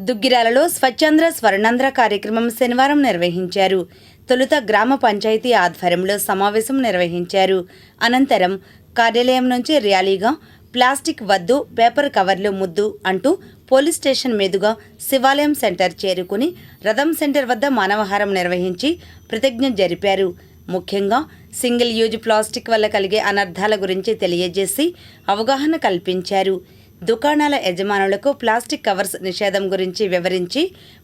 దుగ్గిరాలలో స్వచ్ఛంద్ర స్వర్ణాంధ్ర కార్యక్రమం శనివారం నిర్వహించారు. తొలుత గ్రామ పంచాయతీ ఆధ్వర్యంలో సమావేశం నిర్వహించారు. అనంతరం కార్యాలయం నుంచి ర్యాలీగా ప్లాస్టిక్ వద్దు పేపర్ కవర్లు ముద్దు అంటూ పోలీస్ స్టేషన్ మీదుగా శివాలయం సెంటర్ చేరుకుని రథం సెంటర్ వద్ద మానవహారం నిర్వహించి ప్రతిజ్ఞ జరిపారు. ముఖ్యంగా సింగిల్ యూజ్ ప్లాస్టిక్ వల్ల కలిగే అనర్థాల గురించి తెలియజేసి అవగాహన కల్పించారు. దుకాణాల యజమానులకు ప్లాస్టిక్ కవర్స్ నిషేధం గురించి వివరించి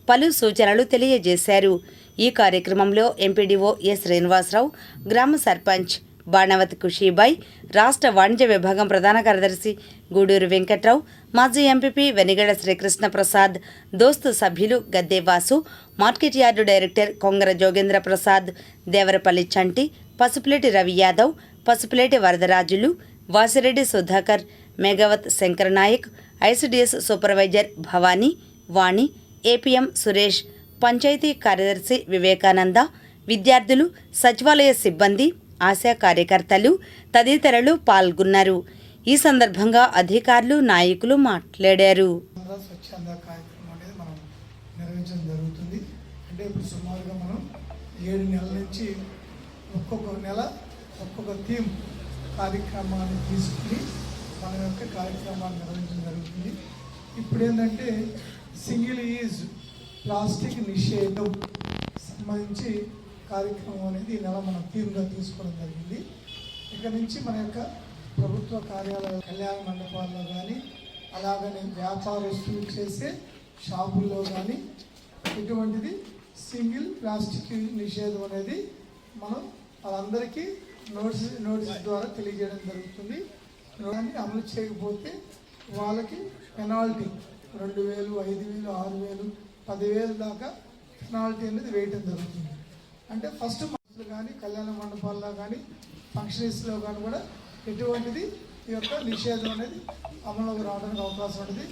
పలు సూచనలు తెలియజేశారు. ఈ కార్యక్రమంలో ఎంపీడీఓ ఎ శ్రీనివాసరావు గ్రామ సర్పంచ్ బాణవతి ఖుషీబాయ్ రాష్ట్ర వాణిజ్య విభాగం ప్రధాన కార్యదర్శి గూడూరు వెంకట్రావు మాజీ ఎంపీపీ వెనిగడ శ్రీకృష్ణ ప్రసాద్ దోస్తు సభ్యులు Gaddevasu market yard director Kongara Jogendra Prasad Devarapalli Chanti Pasupuleti Ravi Yadav Pasupuleti Varadarajulu Vasireddy Sudhakar Meghavath Shankar Nayak ICDS supervisor Bhavani Vani APM Suresh panchayat కార్యదర్శి వివేకానంద విద్యార్థులు సచివాలయ సిబ్బంది ఆశా కార్యకర్తలు తదితరులు పాల్గొన్నారు. ఈ సందర్భంగా అధికారులు నాయకులు మాట్లాడారు. నిర్వహించడం జరుగుతుంది. అంటే ఇప్పుడు సుమారుగా మనం ఏడు నెలల నుంచి ఒక్కొక్క నెల ఒక్కొక్క థీమ్ కార్యక్రమాన్ని తీసుకుని మన యొక్క కార్యక్రమాన్ని నిర్వహించడం జరుగుతుంది. ఇప్పుడు ఏంటంటే సింగిల్ యూజ్ ప్లాస్టిక్ నిషేధం సంబంధించి కార్యక్రమం అనేది ఈ నెల మనం తీరుగా తీసుకోవడం జరిగింది. ఇక నుంచి మన యొక్క ప్రభుత్వ కార్యాలయ కళ్యాణ మండపాల్లో కానీ అలాగనే వ్యాపారస్తులు చేసే షాపుల్లో కానీ ఇటువంటిది సింగిల్ ప్లాస్టిక్ నిషేధం అనేది మనం వాళ్ళందరికీ నోటీస్ నోటీస్ ద్వారా తెలియజేయడం జరుగుతుంది. దాన్ని అమలు చేయకపోతే వాళ్ళకి పెనాల్టీ రెండు వేలు ఐదు వేలు ఆరు వేలు పదివేలు దాకా పెనాల్టీ అనేది వేయటం జరుగుతుంది. అంటే ఫస్ట్ మనుషులు కానీ కళ్యాణ మండపాల్లో కానీ ఫంక్షన్స్లో కానీ కూడా ఎటువంటిది ఈ యొక్క నిషేధం అనేది అమలులోకి రావడానికి అవకాశం ఉంటుంది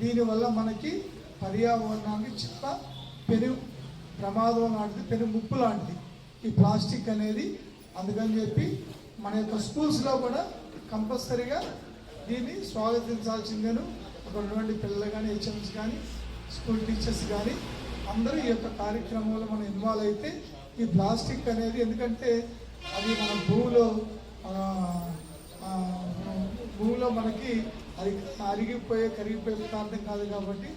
దీనివల్ల మనకి పర్యావరణానికి చాలా పెను ప్రమాదం లాంటిది పెను ముప్పు లాంటిది. ఈ ప్లాస్టిక్ అనేది అందుకని చెప్పి మన యొక్క స్కూల్స్లో కూడా కంపల్సరీగా దీన్ని స్వాగతించాల్సిందేను. అక్కడ ఉన్నటువంటి పిల్లలు కానీ హెచ్ఎంస్ కానీ స్కూల్ టీచర్స్ కానీ అందరూ ఈ యొక్క కార్యక్రమంలో మనం ఇన్వాల్వ్ అయితే ఈ ప్లాస్టిక్ అనేది ఎందుకంటే అది మన భూమిలో భూమిలో మనకి అది అరిగిపోయే కరిగిపోయే పదార్థం కాదు కాబట్టి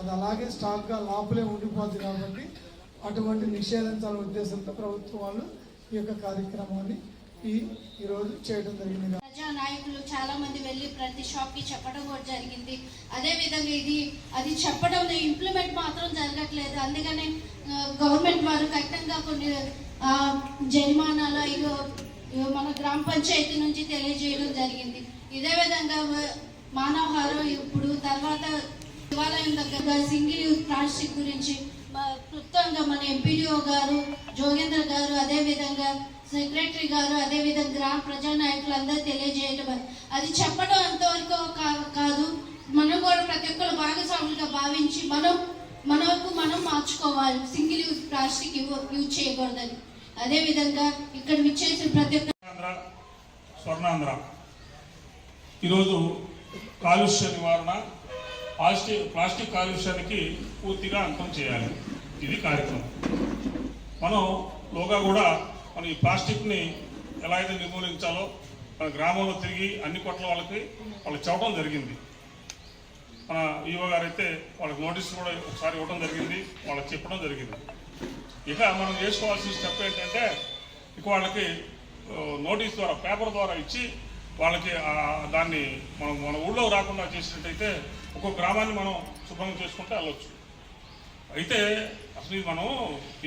అది అలాగే స్టాక్గా లోపలే ఉండిపోద్ది కాబట్టి అటువంటి నిషేధించాలనే ఉద్దేశంతో ప్రభుత్వం వాళ్ళు ఈ యొక్క కార్యక్రమాన్ని ఈ ఈరోజు చేయడం జరిగింది. ప్రజా నాయకులు చాలా మంది వెళ్ళి ప్రతి షాప్కి చెప్పడం కూడా జరిగింది. అదే విధంగా ఇది అది చెప్పడం ఇంప్లిమెంట్ మాత్రం జరగట్లేదు. అందుకనే గవర్నమెంట్ వారు కఠినంగా కొన్ని జరిమానాలు ఇదో మన గ్రామ పంచాయతీ నుంచి తెలియజేయడం జరిగింది. ఇదే విధంగా మానవహారం ఇప్పుడు తర్వాత శివాలయం దగ్గర సింగిల్ యూజ్ ప్లాస్టిక్ గురించి క్లుప్తంగా మన ఎంపీడీఓ గారు జోగేంద్ర గారు అదే విధంగా సెక్రటరీ గారు అదే విధంగా గ్రామ ప్రజా నాయకులందరూ అందరూ తెలియజేయడం అది చెప్పడం అంతవరకు కాదు. మనం కూడా ప్రతి ఒక్కరు భాగస్వాములుగా భావించి మనం మనకు మనం మార్చుకోవాలి. సింగిల్ యూజ్ ప్లాస్టిక్ యూజ్ చేయకూడదని. అదే విధంగా ఇక్కడ విచ్చేసిన ప్రతి ఒక్క ఆంధ్ర స్వర్ణాంధ్ర. ఈరోజు కాలుష్య నివారణ ప్లాస్టిక్ ప్లాస్టిక్ కాలుష్యానికి పూర్తిగా అంతం చేయాలి. ఇది కార్యక్రమం. మనం లోగా కూడా మనం ఈ ప్లాస్టిక్ని ఎలా అయితే నిర్మూలించాలో మన గ్రామంలో తిరిగి అన్ని కొట్ల వాళ్ళకి వాళ్ళకి చెప్పడం జరిగింది. మన ఈవో గారు అయితే వాళ్ళకి నోటీస్ కూడా ఒకసారి ఇవ్వడం జరిగింది వాళ్ళకి చెప్పడం జరిగింది. ఇక మనం చేసుకోవాల్సిన స్టెప్ ఏంటంటే ఇక వాళ్ళకి నోటీస్ ద్వారా పేపర్ ద్వారా ఇచ్చి వాళ్ళకి దాన్ని మనం మన ఊళ్ళో రాకుండా చేసినట్టయితే ఒక్కొక్క గ్రామాన్ని మనం శుభ్రం చేసుకుంటే వెళ్ళొచ్చు. అయితే అసలు మనం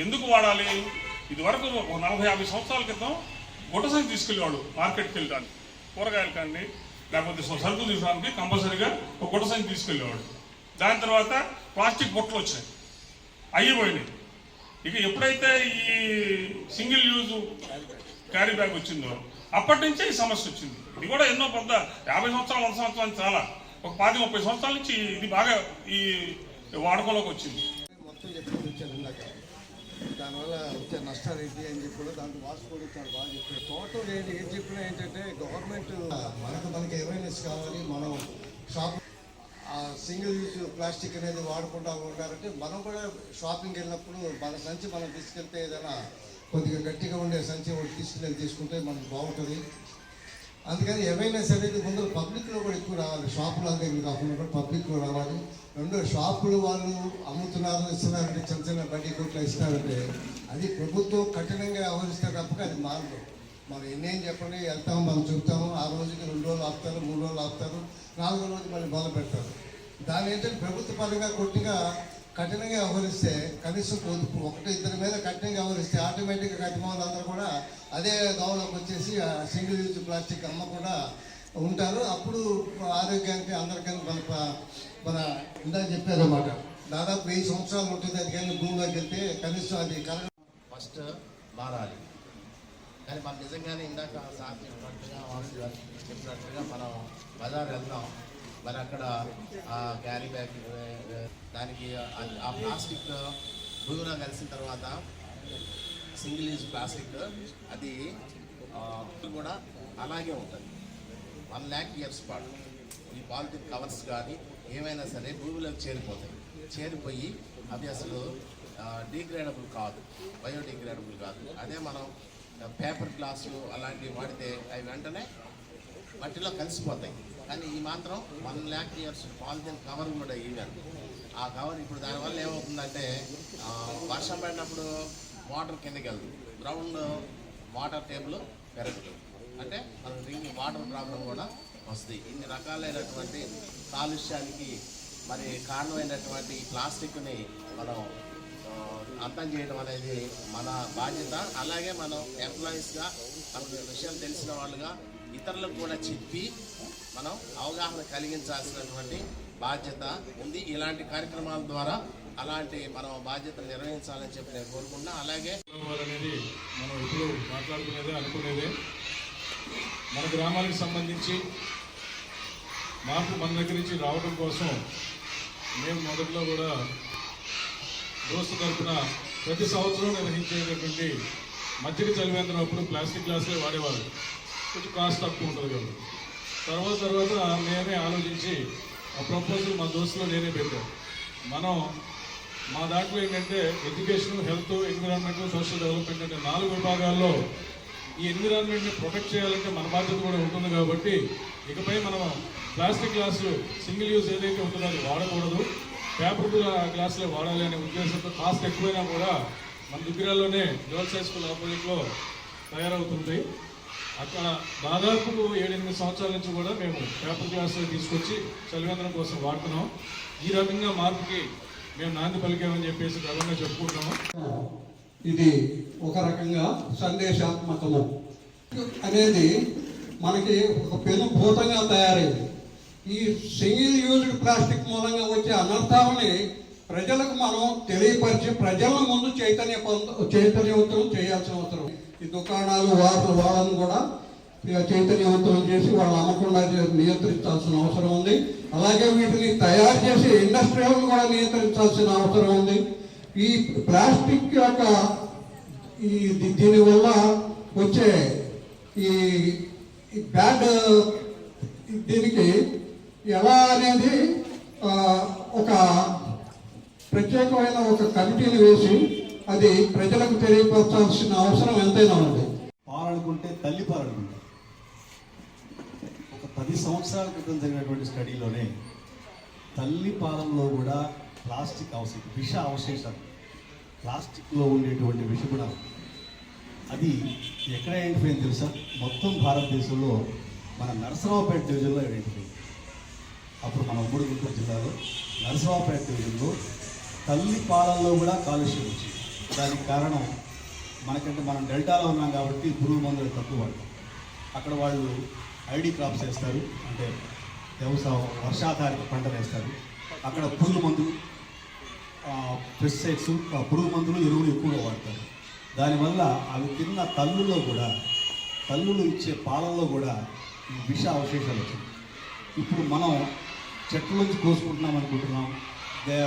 ఎందుకు వాడాలి? ఇదివరకు ఒక నలభై యాభై సంవత్సరాల క్రితం గుట్ట సంచి తీసుకెళ్ళేవాడు మార్కెట్కి వెళ్ళడానికి. కూరగాయలు కానీ లేకపోతే సరుకులు తీసుకోవడానికి కంపల్సరీగా ఒక గుట్ట సంచి తీసుకెళ్ళేవాడు. దాని తర్వాత ప్లాస్టిక్ బుట్టలు వచ్చాయి. అయిపోయినాయి ఇక ఎప్పుడైతే ఈ సింగిల్ యూజ్ క్యారీ బ్యాగ్ వచ్చిందో అప్పటి నుంచే ఈ సమస్య వచ్చింది. ఇది కూడా ఎన్నో పెద్ద యాభై సంవత్సరాలు వంద సంవత్సరాలు చాలా. ఒక పాతి ముప్పై సంవత్సరాల నుంచి ఇది బాగా ఈ వాడకంలోకి వచ్చింది. మొత్తం చెప్పి దానివల్ల వచ్చే నష్టాలు ఏంటి అని చెప్పి కూడా దానికి వాసు కూడా చాలా బాగా చెప్పారు. టోటల్ ఏంటి ఏం చెప్పినా ఏంటంటే గవర్నమెంట్ మనకు మనకి అవేర్నెస్ కావాలి మనం షాప్ ఆ సింగిల్ యూజ్ ప్లాస్టిక్ అనేది వాడకుండా ఉంటారంటే మనం కూడా షాపింగ్ వెళ్ళినప్పుడు మన సంచి మనం తీసుకెళ్తే ఏదైనా కొద్దిగా గట్టిగా ఉండే సంచి ఒకటి తీసుకునేది తీసుకుంటే మనకు బాగుంటుంది. అందుకని ఏమైనా సరే ముందు పబ్లిక్లో కూడా ఎక్కువ రావాలి. షాపుల దగ్గర కాకుండా కూడా పబ్లిక్లో రావాలి. రెండు షాపులు వాళ్ళు అమ్ముతున్నారు ఇస్తున్నారంటే చిన్న చిన్న బడ్డీ కొట్లు ఇస్తున్నారంటే అది ప్రభుత్వం కఠినంగా వ్యవహరిస్తే తప్పక అది మారదు మనం ఎన్నేం చెప్పండి వెళ్తాము మనం చెప్తాము ఆ రోజుకి రెండు రోజులు ఆపుతారు మూడు రోజులు ఆపుతారు నాలుగో రోజు మళ్ళీ మొదలు పెడతారు. దాని ఏంటంటే ప్రభుత్వ పరంగా కొట్టిగా కఠినంగా వ్యవహరిస్తే కనీసం పొదుపు ఒకటి ఇద్దరి మీద కఠినంగా వ్యవహరిస్తే ఆటోమేటిక్గా కఠిన అందరూ కూడా అదే దోవలోకి వచ్చేసి సింగిల్ యూజ్ ప్లాస్టిక్ అమ్మకుండా ఉంటారు. అప్పుడు ఆరోగ్యానికి అందరికీ మన మన ఇందా చెప్పారన్నమాట దాదాపు వెయ్యి సంవత్సరాలు ఉంటుంది అది కానీ భూమిలోకి వెళ్తే కనీసం అది కరెంట్ ఫస్ట్ మారాలి. కానీ మనం నిజంగానే ఇందాక సార్ చెప్పినట్టుగా చెప్పినట్టుగా మనం బజార్ వెళ్దాం. మరి అక్కడ ఆ క్యారీ బ్యాగ్ దానికి ఆ- ప్లాస్టిక్ భూమిలో కలిసిన తర్వాత సింగిల్ యూజ్ ప్లాస్టిక్ అది కూడా అలాగే ఉంటుంది. వన్ ల్యాక్ ఇయర్స్ పాటు. ఈ పాలిథిన్ కవర్స్ కానీ ఏమైనా సరే భూమిలోకి చేరిపోతాయి. చేరిపోయి అవి అసలు డిగ్రేడబుల్ కాదు. బయోడిగ్రేడబుల్ కాదు. అదే మనం పేపర్ గ్లాసులు అలాంటివి వాడితే అవి వెంటనే మట్టిలో కలిసిపోతాయి. కానీ ఈ మాత్రం one lakh years polythene cover కూడా ఇవ్వాలి ఆ కవర్ ఇప్పుడు దానివల్ల ఏమవుతుందంటే వర్షం పడినప్పుడు వాటర్ కిందకి వెళ్తుంది. గ్రౌండ్ వాటర్ టేబుల్ పెరగదు. అంటే మనకు డ్రింకింగ్ వాటర్ ప్రాబ్లం కూడా వస్తుంది. ఇన్ని రకాలైనటువంటి కాలుష్యానికి మరి కారణమైనటువంటి ప్లాస్టిక్ని మనం అర్థం చేయడం అనేది మన బాధ్యత. అలాగే మనం ఎంప్లాయీస్గా మనకు విషయం తెలిసిన వాళ్ళుగా ఇతరులకు కూడా చెప్పి మనం అవగాహన కలిగించాల్సినటువంటి బాధ్యత ఉంది. ఇలాంటి కార్యక్రమాల ద్వారా అలాంటి మనం బాధ్యత నిర్వహించాలని చెప్పి నేను కోరుకుంటున్నా. అలాగే అనేది మనం ఇప్పుడు మాట్లాడుకునేదే అనుకునేదే. మన గ్రామానికి సంబంధించి మార్పు మన దగ్గర నుంచి రావడం కోసం మేము మొదట్లో కూడా దోస్తు తరఫున ప్రతి సంవత్సరం నిర్వహించేటటువంటి మధ్యకి చలివేంద్రం అప్పుడు ప్లాస్టిక్ గ్లాసులే వాడేవారు. కొంచెం కాస్ట్ తక్కువ ఉంటుంది కాబట్టి. తర్వాత తర్వాత నేనే ఆలోచించి ఆ ప్రపోజల్ మా దోస్తులో నేనే పెట్టాను మనం మా దాంట్లో ఏంటంటే education health environment social development అంటే నాలుగు విభాగాల్లో ఈ ఎన్విరాన్మెంట్ని ప్రొటెక్ట్ చేయాలంటే మన బాధ్యత కూడా ఉంటుంది కాబట్టి ఇకపై మనం ప్లాస్టిక్ గ్లాసులు సింగిల్ యూజ్ ఏదైతే ఉంటుందో అది వాడకూడదు. పేపర్ గ్లాసులే వాడాలి అనే ఉద్దేశంతో కాస్ట్ ఎక్కువైనా కూడా మన దగ్గరలోనే గర్ల్స్ హై స్కూల్ ఆపోజిట్లో తయారవుతుంది అక్కడ దాదాపు ఏడెనిమిది సంవత్సరాల నుంచి కూడా మేము పేపర్ గ్లాసులు తీసుకొచ్చి చలివేంద్రం కోసం వాడుతున్నాం. ఈ రకంగా మార్పుకి మేము నాంది పలికామని చెప్పేసి గర్వంగా చెప్పుకుంటున్నాము. ఇది ఒక రకంగా సందేశాత్మకము. అనేది మనకి ఒక పెను భూతంగా తయారైంది. ఈ సింగిల్ యూజ్డ్ ప్లాస్టిక్ మూలంగా వచ్చే అనర్థాలని ప్రజలకు మనం తెలియపరిచి ప్రజల ముందు చైతన్య చైతన్యవంతం చేయాల్సిన అవసరం ఈ దుకాణాలు వార్లు వాళ్ళని కూడా ఇక చైతన్యవంతం చేసి వాళ్ళు అమ్మకుండా నియంత్రించాల్సిన అవసరం ఉంది. అలాగే వీటిని తయారు చేసే ఇండస్ట్రీలను కూడా నియంత్రించాల్సిన అవసరం ఉంది. ఈ ప్లాస్టిక్ యొక్క ఈ దీనివల్ల వచ్చే ఈ బ్యాడ్ దీనికి ఎలా అనేది ఒక ప్రత్యేకమైన ఒక కమిటీని వేసి అది ప్రజలకు తెలియపరచాల్సిన అవసరం ఎంతైనా ఉంది. పాలనుకుంటే తల్లి పాలనుకుంటే ఒక పది సంవత్సరాల క్రితం జరిగినటువంటి స్టడీలోనే తల్లి పాలనలో కూడా ప్లాస్టిక్ అవశేష విష అవశేషాలు ప్లాస్టిక్లో ఉండేటువంటి విషగుణాలు. అది ఎక్కడ ఐడెంటిఫై తెలుసా? మొత్తం భారతదేశంలో మన నరసరావుపేట డివిజన్లో ఐడెంటిఫై అప్పుడు మన ఉమ్మడి గుంటూరు జిల్లాలో నరసరావుపేట డివిజన్లో తల్లి పాలనలో కూడా కాలుష్యం వచ్చింది. దానికి కారణం మనకంటే మనం డెల్టాలో ఉన్నాం కాబట్టి పురుగు మందులు తక్కువ. వాడతాం అక్కడ వాళ్ళు ఐడి క్రాప్స్ వేస్తారు అంటే వ్యవసాయం వర్షాధారిత పంటలు వేస్తారు. అక్కడ పురుగు మందులు పెస్టిసైడ్స్ పురుగు మందులు ఎరువులు ఎక్కువగా వాడతారు. దానివల్ల అవి తిన్న తల్లుల్లో కూడా తల్లులు ఇచ్చే పాలల్లో కూడా ఈ విష అవశేషాలు వచ్చింది ఇప్పుడు మనం చెట్ల నుంచి కోసుకుంటున్నాం అనుకుంటున్నాం గే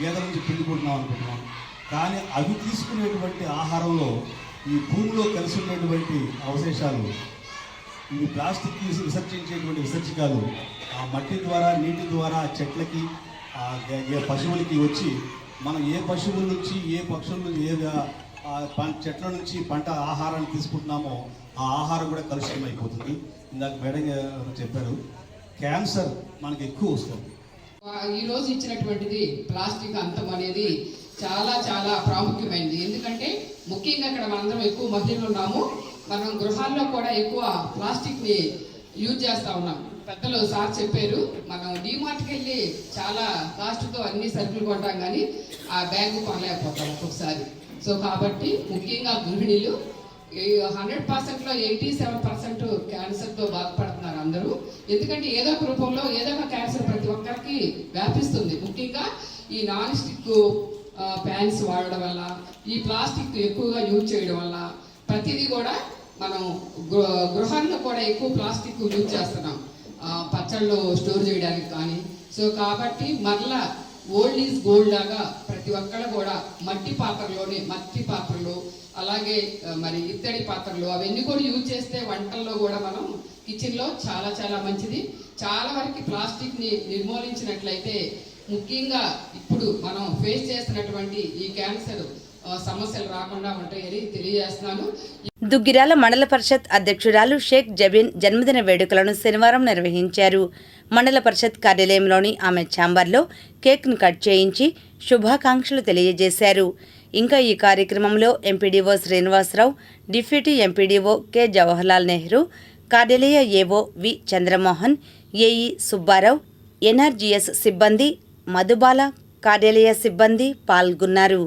గేదెల నుంచి పిండుకుంటున్నాం అనుకుంటున్నాం. కానీ అవి తీసుకునేటువంటి ఆహారంలో ఈ భూమిలో కలిసి ఉండేటువంటి అవశేషాలు ఇవి ప్లాస్టిక్ విసర్జించేటువంటి విసర్జకాలు ఆ మట్టి ద్వారా నీటి ద్వారా చెట్లకి ఆ పశువులకి వచ్చి మనం ఏ పశువుల నుంచి ఏ పక్షుల నుంచి ఏ చెట్ల నుంచి పంట ఆహారాన్ని తీసుకుంటున్నామో ఆ ఆహారం కూడా కలుషితం అయిపోతుంది. ఇందాక మేడం చెప్పారు క్యాన్సర్ మనకి ఎక్కువ వస్తుంది. ఈ రోజు ఇచ్చినటువంటిది ప్లాస్టిక్ అంతం అనేది చాలా చాలా ప్రాముఖ్యమైనది ఎందుకంటే ముఖ్యంగా ఇక్కడ మనందరం ఎక్కువ మహిళలు ఉన్నాము. మనం గృహాల్లో కూడా ఎక్కువ ప్లాస్టిక్ని యూజ్ చేస్తా ఉన్నాం. పెద్దలు సార్ చెప్పారు మనం డిమార్ట్కి వెళ్ళి చాలా కాస్ట్తో అన్ని సరుకులు కొంటాం కానీ ఆ బ్యాగ్ కొనలేకపోతాం ఒక్కొక్కసారి. సో కాబట్టి ముఖ్యంగా గృహిణులు హండ్రెడ్ పర్సెంట్లో ఎయిటీ సెవెన్ పర్సెంట్ క్యాన్సర్తో బాధపడుతున్నారు అందరూ. ఎందుకంటే ఏదో ఒక రూపంలో ఏదో ఒక క్యాన్సర్ ప్రతి ఒక్కరికి వ్యాపిస్తుంది. ముఖ్యంగా ఈ నాన్ స్టిక్ ప్యాన్స్ వాడడం వల్ల ఈ ప్లాస్టిక్ ఎక్కువగా యూజ్ చేయడం వల్ల ప్రతిదీ కూడా మనం గృ- గృహాల్లో కూడా ఎక్కువ ప్లాస్టిక్ యూజ్ చేస్తున్నాం. పచ్చళ్ళు స్టోర్ చేయడానికి కానీ. సో కాబట్టి మరలా ఓల్డ్ ఈజ్ గోల్డ్ లాగా ప్రతి ఒక్కళ్ళు కూడా మట్టి పాత్రలోనే మట్టి పాత్రలు అలాగే మరి ఇత్తడి పాత్రలు అవన్నీ కూడా యూజ్ చేస్తే వంటల్లో కూడా మనం కిచెన్లో చాలా చాలా మంచిది. చాలా వరకు ప్లాస్టిక్ని నిర్మూలించినట్లయితే ముఖ్యంగా ఇప్పుడు మనం ఫేస్ చేస్తున్నటువంటి ఈ క్యాన్సర్ సమస్యలు రాకుండా ఉంటాయని తెలియజేస్తున్నాను. దుగ్గిరాల మండల పరిషత్ అధ్యక్షురాలు షేక్ జబీన్ జన్మదిన వేడుకలను శనివారం నిర్వహించారు. మండల పరిషత్ కార్యాలయంలోని ఆమె ఛాంబర్లో కేక్ను కట్ చేయించి శుభాకాంక్షలు తెలియజేశారు. ఇంకా ఈ కార్యక్రమంలో MPDO Srinivasarao deputy MPDO K Jawaharlal Nehru కార్యాలయ AO V Chandramohan AE Subbarao NRGS సిబ్బంది మధుబాల కార్యాలయ సిబ్బంది పాల్గొన్నారు.